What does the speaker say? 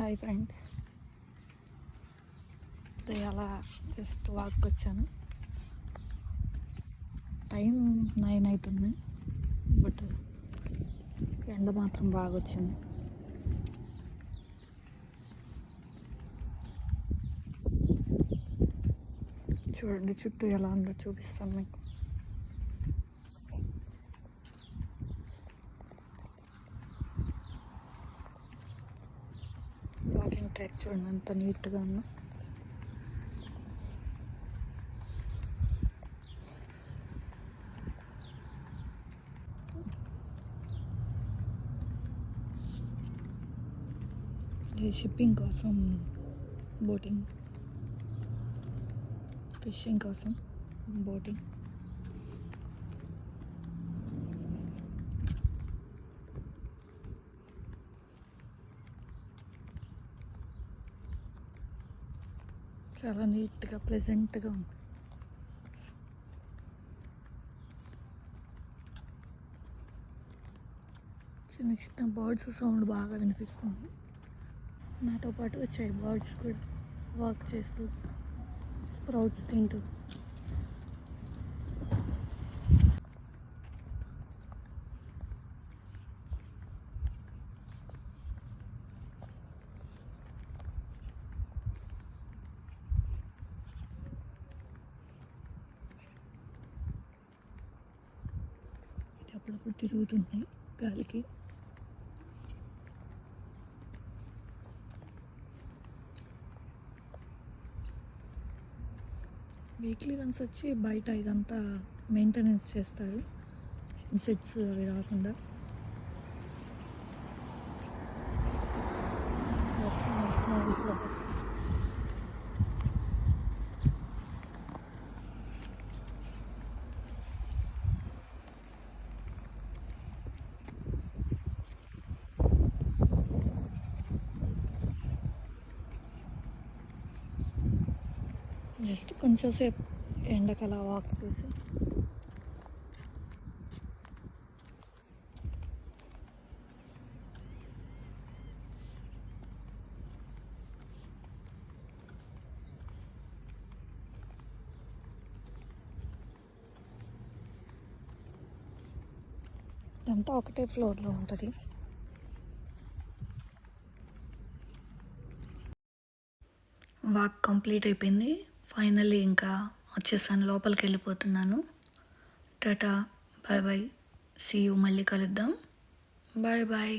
Hi friends. అలా just walk వచ్చాను. Time nine అవుతుంది బట్ ఎండ మాత్రం బాగా వచ్చింది. చూడండి చుట్టూ ఎలా ఉందో చూపిస్తాను మీకు. వాకింగ్ ట్రాక్ చూడండి ఎంత నీట్గా ఉందో ఇది షిప్పింగ్ కోసం బోటింగ్ ఫిషింగ్ కోసం బోటింగ్ చాలా నీట్గా ప్లెజెంట్గా ఉంది. చిన్న చిన్న బర్డ్స్ సౌండ్ బాగా వినిపిస్తుంది. నాతో పాటు వచ్చాయి బర్డ్స్ కూడా వాక్ చేస్తూ స్ప్రౌట్స్ తింటూ. అప్పుడప్పుడు తిరుగుతుంది గాలికి. వీక్లీ వన్స్ వచ్చి బయట ఇదంతా మెయింటెనెన్స్ చేస్తారు. సెట్స్ అవి రాకుండా. జస్ట్ కొంచెం సేపు ఎండకలా వాక్ చేసి. ఇదంతా ఒకటే ఫ్లోర్లో ఉంటుంది. వాక్ కంప్లీట్ అయిపోయింది. ఫైనల్లీ ఇంకా వచ్చేసాను లోపలికి వెళ్ళిపోతున్నాను tata bye bye. See you మళ్ళీ కలుద్దాం. Bye bye.